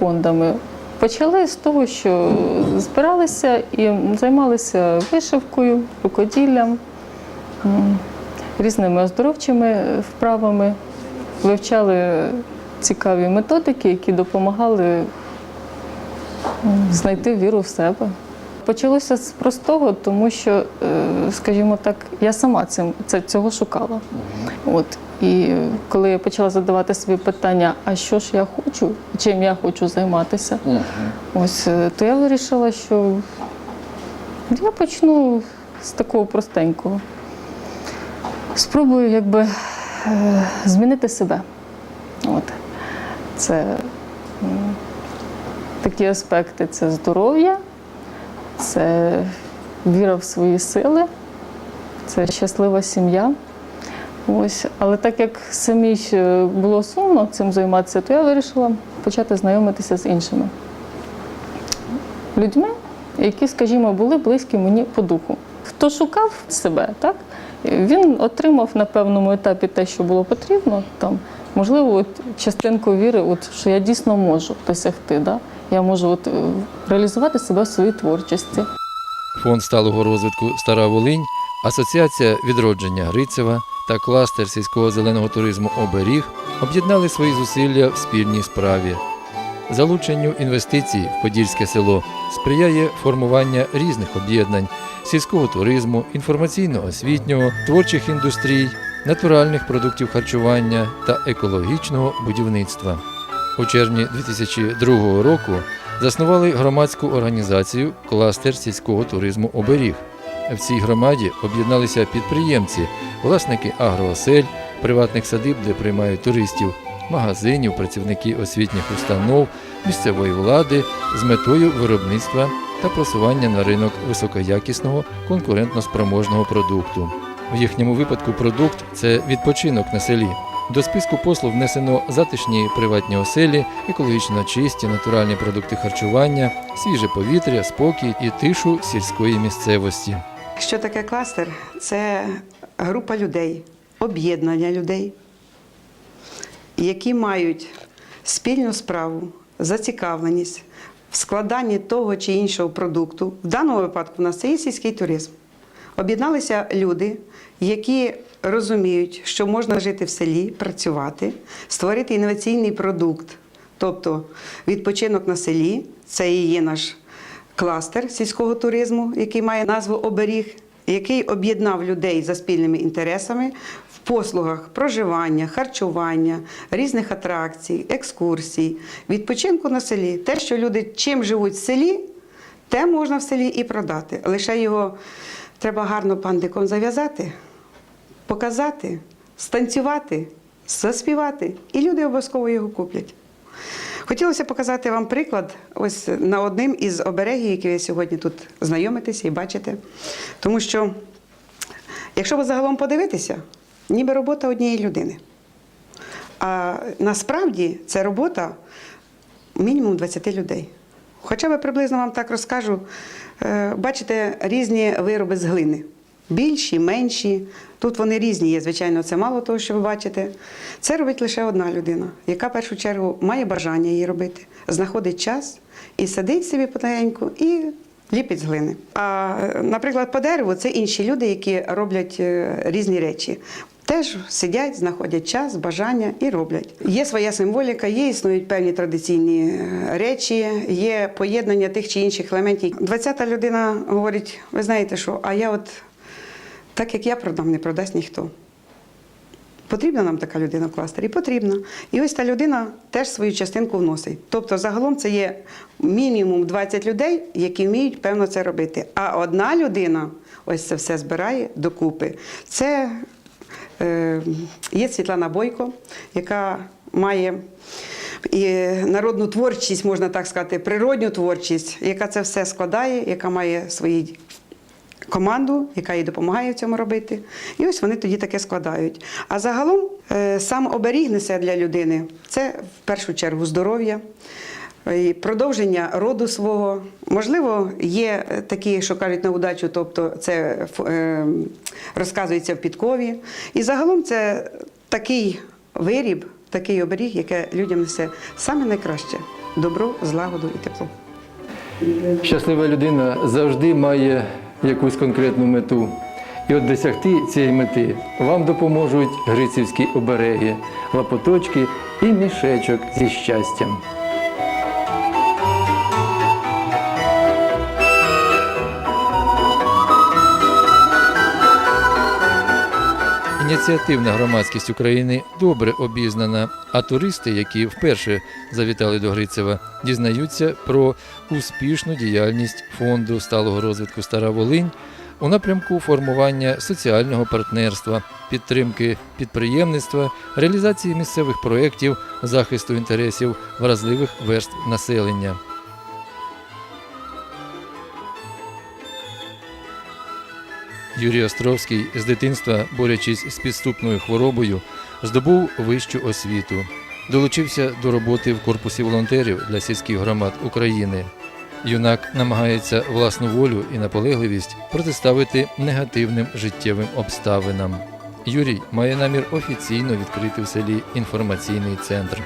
фондами? Почали з того, що збиралися і займалися вишивкою, рукоділлям, різними оздоровчими вправами, вивчали цікаві методики, які допомагали знайти віру в себе. Почалося з простого, тому що, е, скажімо так, я сама цим, цього шукала. От. І коли я почала задавати собі питання, а що ж я хочу, чим я хочу займатися, ось е, то я вирішила, що я почну з такого простенького. Спробую якби е, змінити себе. От. Це такі аспекти це здоров'я, це віра в свої сили, це щаслива сім'я. Ось, але так як самій ще було сумно цим займатися, то я вирішила почати знайомитися з іншими людьми, які, скажімо, були близькі мені по духу. Хто шукав себе, так? Він отримав на певному етапі те, що було потрібно. Там, можливо, от частинку віри, от, що я дійсно можу досягти. Да? Я можу от, реалізувати себе в своїй творчості. Фонд сталого розвитку Стара Волинь, Асоціація відродження Грицева та кластер сільського зеленого туризму Оберіг об'єднали свої зусилля в спільній справі. Залученню інвестицій в Подільське село сприяє формування різних об'єднань сільського туризму, інформаційно-освітнього, творчих індустрій, натуральних продуктів харчування та екологічного будівництва. У червні 2002 року заснували громадську організацію Кластер сільського туризму Оберіг. В цій громаді об'єдналися підприємці, власники агроосель, приватних садиб, де приймають туристів, магазинів, працівники освітніх установ, місцевої влади з метою виробництва та просування на ринок високоякісного конкурентноспроможного продукту. В їхньому випадку продукт це відпочинок на селі. До списку послуг внесено затишні приватні оселі, екологічно чисті натуральні продукти харчування, свіже повітря, спокій і тишу сільської місцевості. Що таке кластер? Це група людей, об'єднання людей, які мають спільну справу, зацікавленість в складанні того чи іншого продукту. В даному випадку в нас це є сільський туризм. Об'єдналися люди, які розуміють, що можна жити в селі, працювати, створити інноваційний продукт, тобто відпочинок на селі, це і є наш кластер сільського туризму, який має назву Оберіг, який об'єднав людей за спільними інтересами в послугах проживання, харчування, різних атракцій, екскурсій, відпочинку на селі. Те, що люди чим живуть в селі, те можна в селі і продати. Лише його треба гарно пандиком зав'язати, показати, станцювати, заспівати, і люди обов'язково його куплять. Хотілося показати вам приклад ось на одним із оберегів, які ви сьогодні тут знайомитеся і бачите. Тому що, якщо ви загалом подивитися, ніби робота однієї людини. А насправді це робота мінімум 20 людей. Хоча би приблизно вам так розкажу, Е, бачите різні вироби з глини. Більші, менші. Тут вони різні є, звичайно, це мало того, що ви бачите. Це робить лише одна людина, яка в першу чергу має бажання її робити, знаходить час і сидить собі потихеньку і ліпить з глини. А, наприклад, по дереву це інші люди, які роблять е, різні речі. Теж сидять, знаходять час, бажання і роблять. Є своя символіка, є існують певні традиційні е, речі, є поєднання тих чи інших елементів. 20-та людина говорить: ви знаєте що, а я от так як я продам, не продасть ніхто. Потрібна нам така людина в кластері? Потрібна. І ось та людина теж свою частинку вносить. Тобто, загалом це є мінімум 20 людей, які вміють певно це робити. А одна людина ось це все збирає докупи. Це е, є Світлана Бойко, яка має і народну творчість, можна так сказати, природню творчість, яка це все складає, яка має свої команду, яка їй допомагає в цьому робити. І ось вони тоді таке складають. А загалом е, сам оберіг несе для людини це в першу чергу здоров'я. і Продовження роду свого, можливо, є такі, що кажуть на удачу, тобто це е, розказується в підкові. І загалом це такий виріб, такий оберіг, яке людям несе саме найкраще добро, злагоду і тепло. Щаслива людина завжди має якусь конкретну мету. І от досягти цієї мети вам допоможуть грицівські обереги, лапоточки і мішечок зі щастям. Ініціативна громадськість України добре обізнана, а туристи, які вперше завітали до Грицева, дізнаються про успішну діяльність фонду сталого розвитку Стара Волинь у напрямку формування соціального партнерства, підтримки підприємництва, реалізації місцевих проєктів, захисту інтересів вразливих верств населення. Юрій Островський з дитинства, борючись з підступною хворобою, здобув вищу освіту. Долучився до роботи в корпусі волонтерів для сільських громад України. Юнак намагається власну волю і наполегливість протиставити негативним життєвим обставинам. Юрій має намір офіційно відкрити в селі інформаційний центр.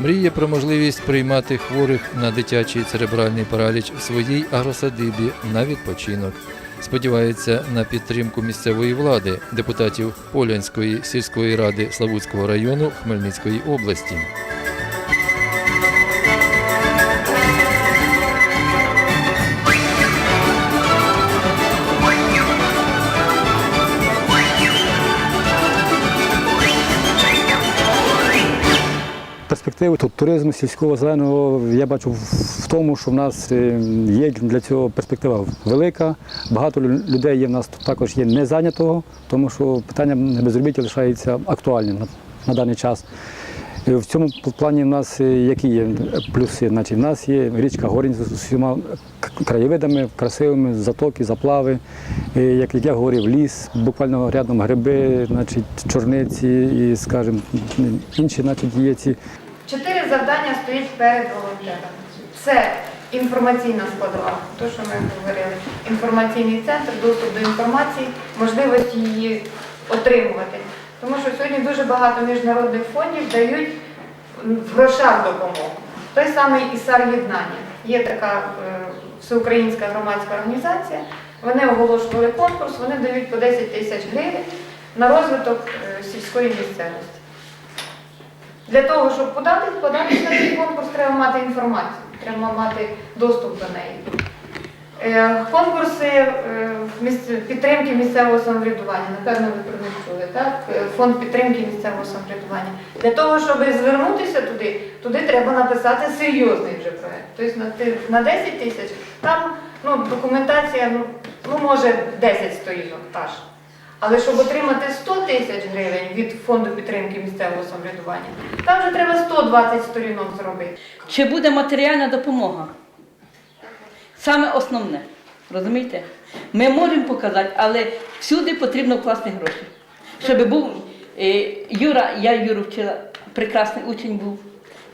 Мріє про можливість приймати хворих на дитячий церебральний параліч в своїй агросадибі на відпочинок. Сподівається на підтримку місцевої влади, депутатів Полянської сільської ради Славутського району Хмельницької області. Перспективи тут туризму сільського зеленого я бачу в тому, що в нас е, є для цього перспектива велика. Багато людей є в нас тут також є незайнятого, тому що питання безробіття лишається актуальним на, на даний час. Е, В цьому плані в нас е, які є плюси? Значить, в нас є річка Горінь з усіма краєвидами, красивими, затоки, заплави. Як я говорив, ліс, буквально рядом гриби, значить, чорниці і, скажімо, інші значить, є ці Чотири завдання стоїть перед волонтерами. Це інформаційна складова, то, що ми говорили. Інформаційний центр, доступ до інформації, можливість її отримувати. Тому що сьогодні дуже багато міжнародних фондів дають в грошах допомогу. Той самий ІСАР єднання. Є така е, всеукраїнська громадська організація. Вони оголошували конкурс, вони дають по 10 тисяч гривень на розвиток е, сільської місцевості. Для того, щоб подати, податися на цей конкурс, треба мати інформацію, треба мати доступ до неї. Е, Конкурси е, підтримки місцевого самоврядування, напевно, ви про них чули, так? Е, Фонд підтримки місцевого самоврядування. Для того, щоб звернутися туди, туди треба написати серйозний вже проект. Тобто на, 10 тисяч там ну, документація, ну, ну, може 10 сторінок аж. Але щоб отримати 100 тисяч гривень від фонду підтримки місцевого самоврядування, там вже треба 120 сторінок зробити. Чи буде матеріальна допомога? Саме основне. Розумієте? Ми можемо показати, але всюди потрібно вкласти гроші. Щоб був е, Юра, я Юру вчила, прекрасний учень був,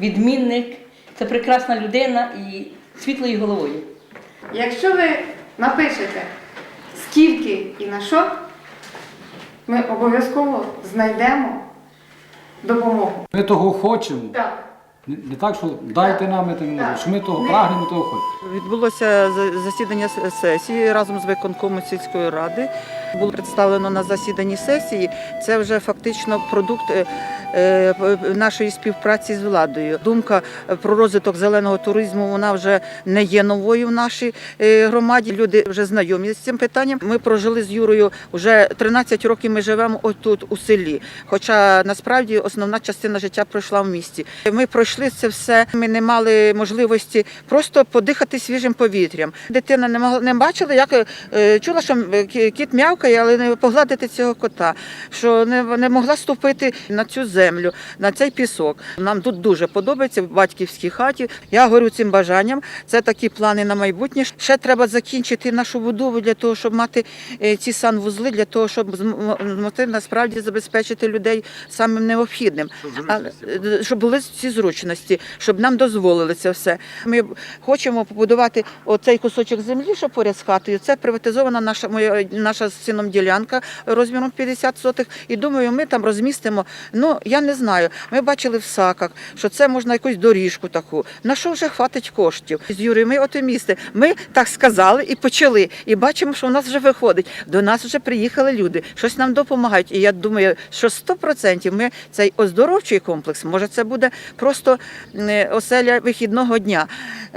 відмінник, це прекрасна людина і світлою головою. Якщо ви напишете скільки і на що, ми обов'язково знайдемо допомогу. Ми того хочемо. Так. Не, так, що дайте нам, ми не Так. що ми того прагнемо, того хочемо. Відбулося за- засідання сесії разом з виконкомом сільської ради. Було представлено на засіданні сесії. Це вже фактично продукт е, е, нашої співпраці з владою. Думка про розвиток зеленого туризму вона вже не є новою в нашій е, громаді. Люди вже знайомі з цим питанням. Ми прожили з Юрою вже 13 років. Ми живемо отут у селі. Хоча насправді основна частина життя пройшла в місті. Ми пройшли це все. Ми не мали можливості просто подихати свіжим повітрям. Дитина не могла не бачила, як чула, що м, кі- кіт але не погладити цього кота. Що не, не могла ступити на цю землю, на цей пісок. Нам тут дуже подобається в батьківській хаті. Я горю цим бажанням. Це такі плани на майбутнє. Ще треба закінчити нашу будову для того, щоб мати е, ці санвузли, для того, щоб зм- змогти насправді забезпечити людей самим необхідним. Але, е, щоб були ці зручності, щоб нам дозволили це все. Ми хочемо побудувати оцей кусочок землі, що поряд з хатою. Це приватизована наша моя наша син сином ділянка розміром 50 сотих. І думаю, ми там розмістимо. Ну я не знаю. Ми бачили в саках, що це можна якусь доріжку таку. На що вже хватить коштів? З Юрією ми оптимісти. Ми так сказали і почали. І бачимо, що у нас вже виходить. До нас вже приїхали люди, щось нам допомагають. І я думаю, що 100% ми цей оздоровчий комплекс, може, це буде просто оселя вихідного дня.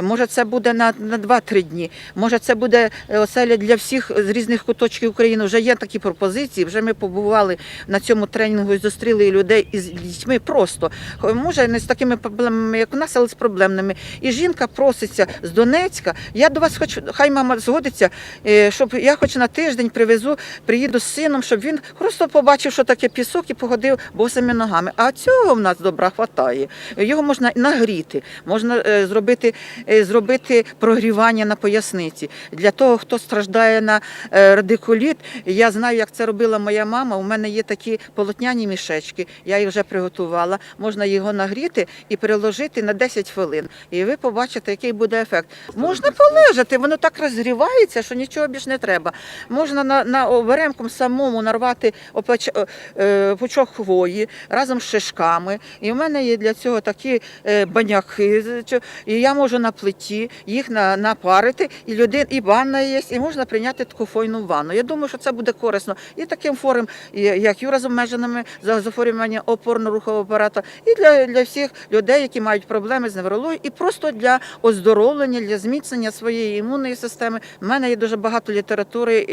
Може, це буде на, на 2-3 дні. Може, це буде е, оселя для всіх з різних куточків України. Вже є такі пропозиції. Вже ми побували на цьому тренінгу і зустріли людей із дітьми просто. Може, не з такими проблемами, як у нас, але з проблемними. І жінка проситься з Донецька. Я до вас хочу, хай мама згодиться, е, щоб я хоч на тиждень привезу, приїду з сином, щоб він просто побачив, що таке пісок і походив босими ногами. А цього в нас добра хватає. Його можна нагріти, можна е, зробити, е, зробити прогрівання на поясниці. Для того, хто страждає на е, радикуліт, я знаю, як це робила моя мама. У мене є такі полотняні мішечки, я їх вже приготувала. Можна його нагріти і переложити на 10 хвилин. І ви побачите, який буде ефект. Можна полежати, воно так розгрівається, що нічого більш не треба. Можна на, на оберемком самому нарвати опач, е, е, пучок хвої разом з шишками. І в мене є для цього такі е, баняки. І я можу на плиті їх на, напарити, і людей, і ванна є, і можна прийняти таку фойну ванну. Я думаю, що це буде корисно і таким і- як Юра з обмеженими за опорно-рухового апарату, і для, для всіх людей, які мають проблеми з неврологією, і просто для оздоровлення, для зміцнення своєї імунної системи. У мене є дуже багато літератури,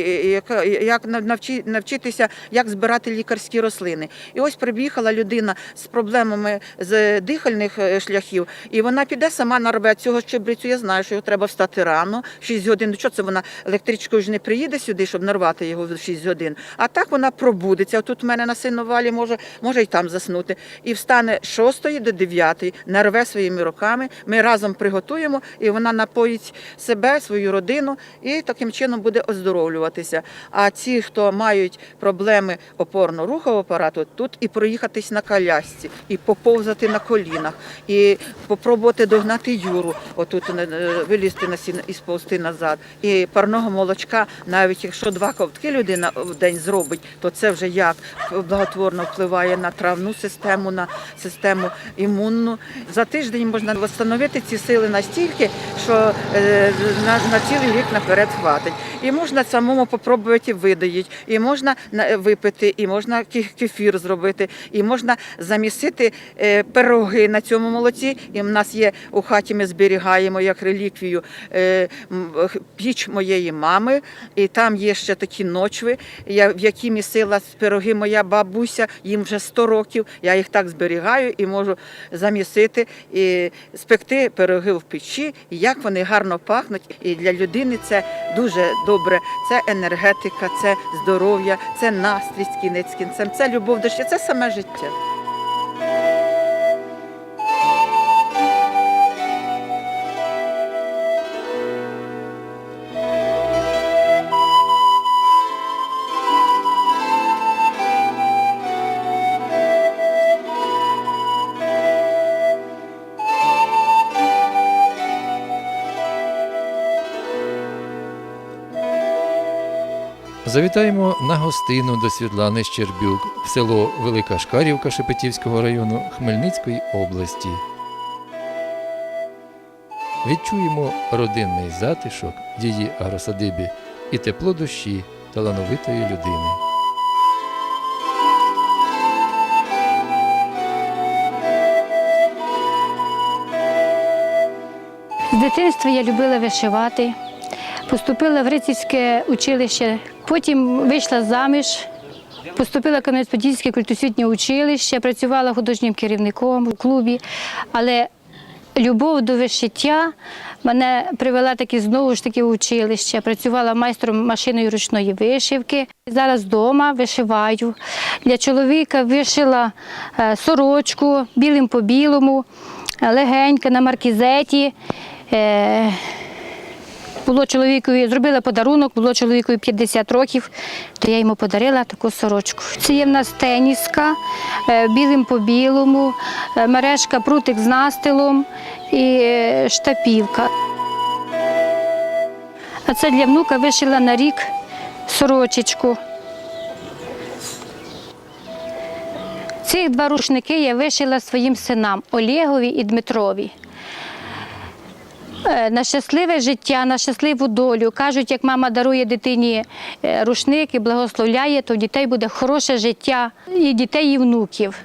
як нав- навчитися, як збирати лікарські рослини. І ось приїхала людина з проблемами з дихальних е, шляхів, і вона піде сама нарве цього щебрицю. Я знаю, що його треба встати рано, 6 годин. Ну, Що це вона електричкою ж не приїде сюди, щоб нарвати його в 6 годин. А так вона пробудеться. Тут в мене на синовалі може, може і там заснути. І встане з 6 до 9, нарве своїми руками. Ми разом приготуємо, і вона напоїть себе, свою родину, і таким чином буде оздоровлюватися. А ті, хто мають проблеми опорно-рухового апарату, тут і проїхатись на колясці, і поповзати на колінах, і попробувати догнати Юру, отут е, вилізти на сіно і сповзти назад. І парного молочка, навіть якщо два ковтки людина в день зробить, то це вже як благотворно впливає на травну систему, на систему імунну. За тиждень можна встановити ці сили настільки, що е, на, на цілий рік наперед хватить. І можна самому попробувати видоїть, і можна на- випити, і можна кефір зробити, і можна замісити е, пироги на цьому молоці. І в нас є у хаті, ми зберігаємо як реліквію е, піч моєї мами, і там є ще такі ночви, в які місила пироги моя бабуся, їм вже 100 років. Я їх так зберігаю і можу замісити і спекти пироги в печі, і як вони гарно пахнуть. І для людини це дуже добре. Це енергетика, це здоров'я, це настрій з кінець кінцем, це любов до життя, це саме життя. Завітаємо на гостину до Світлани Щербюк в село Велика Шкарівка Шепетівського району Хмельницької області. Відчуємо родинний затишок її агросадибі і тепло душі талановитої людини. З дитинства я любила вишивати. Поступила в Рицівське училище, потім вийшла заміж, поступила в Кам'янець-Подільське культосвітнє училище, працювала художнім керівником у клубі. Але любов до вишиття мене привела таки знову ж таки в училище. Працювала майстром машиною ручної вишивки. Зараз вдома вишиваю. Для чоловіка вишила е, сорочку білим по білому, е, легенька на маркізеті. Було чоловікові, зробила подарунок, було чоловікові 50 років, то я йому подарила таку сорочку. Це є в нас теніска, е, білим по білому, е, мережка, прутик з настилом і е, штапівка. А це для внука вишила на рік сорочечку. Цих два рушники я вишила своїм синам Олегові і Дмитрові. Е, На щасливе життя, на щасливу долю. Кажуть, як мама дарує дитині е, рушник і благословляє, то в дітей буде хороше життя і дітей, і внуків.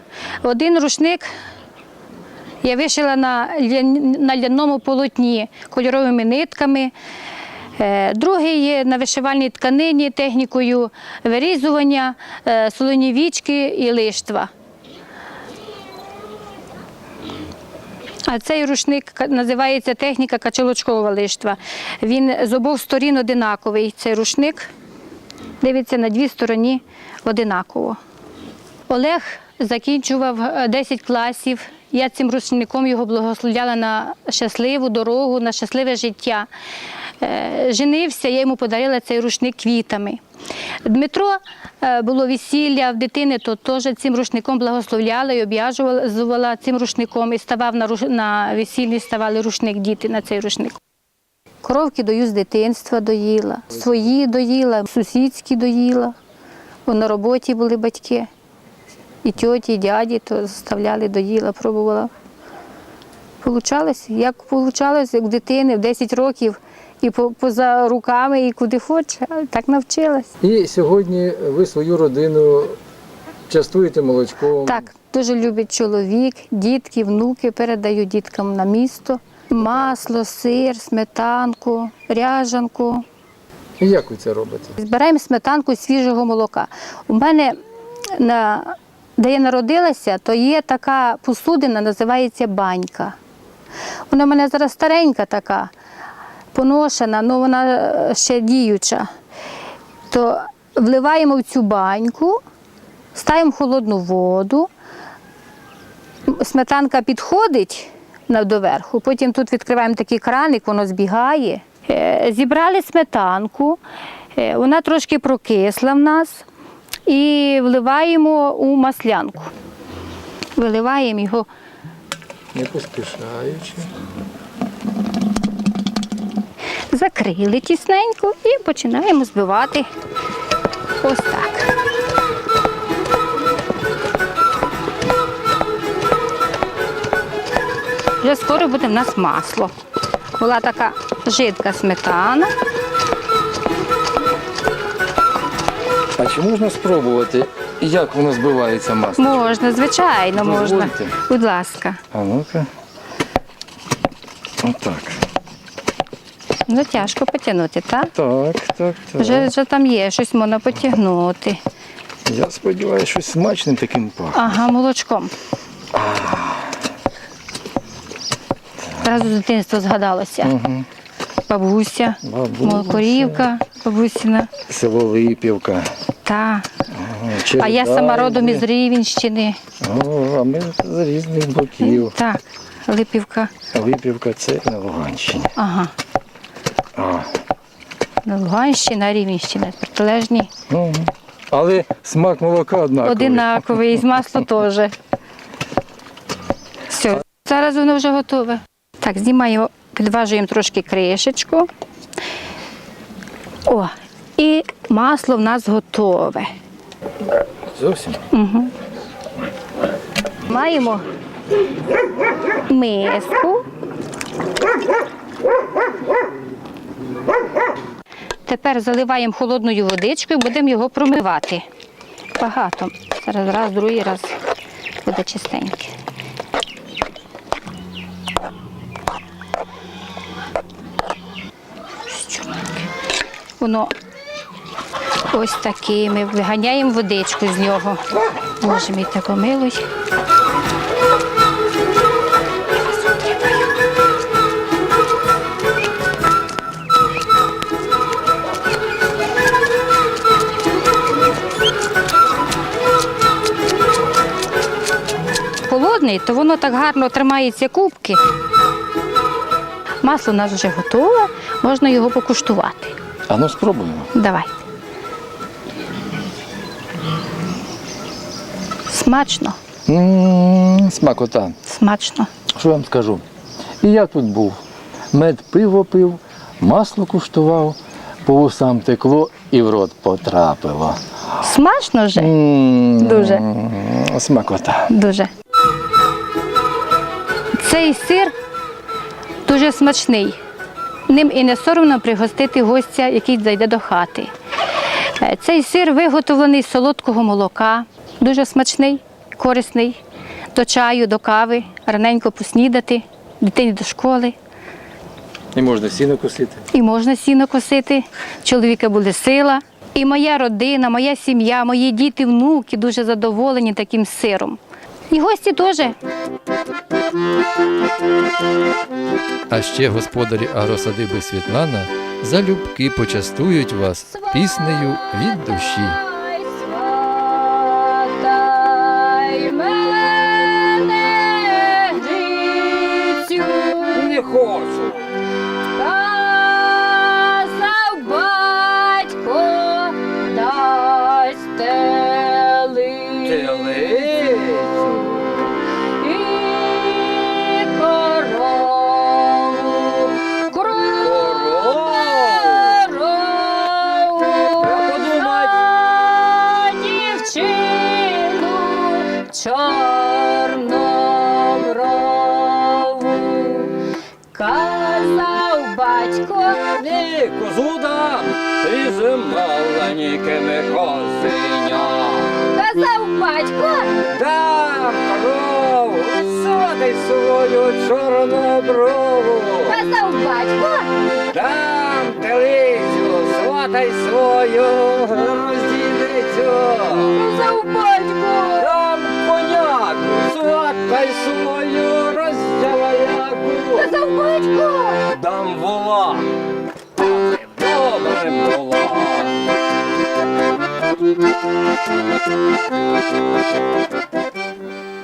Один рушник я вишила на, на ляному полотні кольоровими нитками. Е, Другий є на вишивальній тканині технікою вирізування, е, солоні вічки і лиштва. А цей рушник називається техніка качелочкового лиштва. Він з обох сторін одинаковий. Цей рушник дивиться на дві стороні одинаково. Олег закінчував е, 10 класів. Я цим рушником його благословляла на щасливу дорогу, на щасливе життя. Е, Женився, я йому подарила цей рушник квітами. Дмитро е, було весілля в дитини, то теж цим рушником благословляла і об'яжувала цим рушником. І ставав на, на весіллі, ставали рушник діти на цей рушник. Коровки дою з дитинства доїла, свої доїла, сусідські доїла. На роботі були батьки. І тьоті, і дяді, то заставляли, доїла, пробувала. Получалось, як получалось, як в дитини в 10 років, і по- поза руками, і куди хоче, так навчилась. І сьогодні ви свою родину частуєте молочком. Так, дуже любить чоловік, дітки, внуки передають діткам на місто. Масло, сир, сметанку, ряжанку. І як ви це робите? Збираємо сметанку свіжого молока. У мене, на, де я народилася, то є така посудина, називається банька. Вона в мене зараз старенька така, поношена, але вона е, ще діюча. То вливаємо в цю баньку, ставимо холодну воду, сметанка підходить доверху, потім тут відкриваємо такий краник, воно збігає. Е, Зібрали сметанку, е, вона трошки прокисла в нас і вливаємо у маслянку. Виливаємо його Не поспішаючи. Закрили тісненько і починаємо збивати ось так. Вже скоро буде в нас масло. Була така жидка сметана. А чи можна спробувати, як воно збивається масло? Можна, звичайно, можна. Дозвольте. Будь ласка. А ну-ка. Отак. Ну тяжко потягнути, так? Так, так, так. Вже, вже там є, щось можна потягнути. Я сподіваюся, щось смачним таким пахне. Ага, молочком. Зразу з дитинства згадалося. Угу. Бабуся, Бабуся. молокорівка, бабусіна. Село Липівка. Та. Ага, А я сама родом із Чередайне. Рівенщини. О, а ми з різних боків. Так, Липівка. Липівка це на Луганщині. Ага. На Луганщина, Рівенщина, протилежні. Ну, але смак молока однаковий. Одинаковий, і з масло теж. Все, зараз воно вже готове. Так, знімаємо, підважуємо трошки кришечку. О, і масло в нас готове. Зовсім. Маємо миску. Тепер заливаємо холодною водичкою, будемо його промивати. Багато. Зараз раз, другий раз буде чистеньке. Воно ось таке. Ми виганяємо водичку з нього. Боже мій так помилуй. Холодний, то воно так гарно тримається кубки. Масло у нас вже готове, можна його покуштувати. А ну спробуємо. Давай. Смачно, Смакота. смачно. Що я вам скажу? І я тут був. Мед пиво пив, масло куштував, по вусам текло і в рот потрапило. Смачно вже? Дуже. Смакота. Дуже. Цей сир дуже смачний. Ним і не соромно пригостити гостя, який зайде до хати. Е, Цей сир виготовлений з солодкого молока, дуже смачний, корисний. До чаю, до кави, раненько поснідати, дитині до школи. І можна сіно косити. І можна сіно косити. Чоловіка буде сила. І моя родина, моя сім'я, мої діти, внуки дуже задоволені таким сиром. І гості теж. А ще господарі агросадиби Світлана залюбки почастують вас піснею від душі. Батько, Ні, козу дам, ти же маленькими козеня. казав батько, Дам корову, содай свою чорноброву. казав батько, Дам телицю, сватай свою розділицю. казав батько, Дам коняку, сватай свою. Казав батько. Дам вола, добре вола.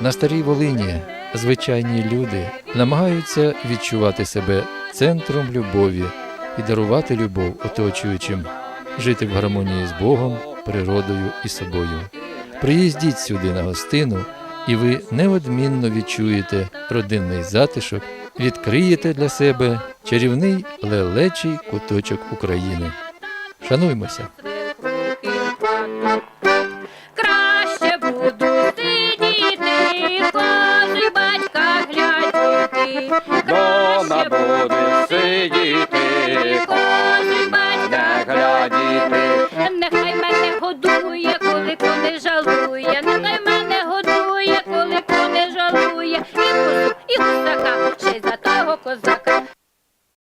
На старій Волині звичайні люди намагаються відчувати себе центром любові і дарувати любов оточуючим, жити в гармонії з Богом, природою і собою. Приїздіть сюди на гостину, і ви неодмінно відчуєте родинний затишок, відкриєте для себе чарівний лелечий куточок України. Шануймося!